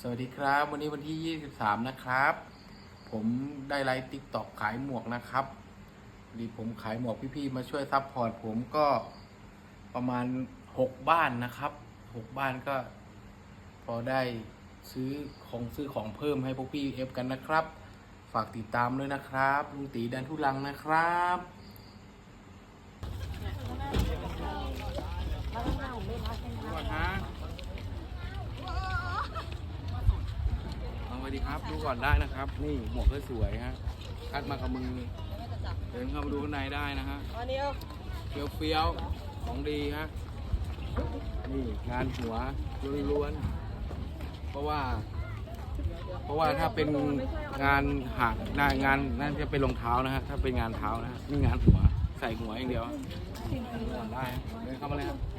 สวัสดีครับ วันนี้วันที่ 23 นะครับ ผมได้ไลฟ์ติ๊กต็อกขายหมวกนะครับดีผมขายหมวกพี่ๆมาช่วยซัพพอร์ตผมก็ประมาณ 6 บ้านนะครับ 6 บ้านก็ พอได้ซื้อของซื้อของเพิ่มให้พวกพี่เอฟกันนะครับ ฝากติดตามด้วยนะครับลุงตีดันทุลังนะครับ ก่อนฮะเอาส วัสดีครับ ดูก่อนได้นะครับ นี่หมวกก็สวยฮะคัดมากับมือเดินเข้ามาดูข้างในได้นะฮะอันนี้เฟี้ยวเฟี้ยวๆของดีฮะนี่งานหัวล้วนๆเพราะว่า เพราะว่าถ้าเป็นงานหางงานงานนั่นจะเป็นรองเท้านะฮะถ้าเป็นงานเท้านะฮะนี่งานหัวใส่หัวอย่างเดียวดูก่อนได้ฮะเดินเข้ามาเลยครับสวยฮะ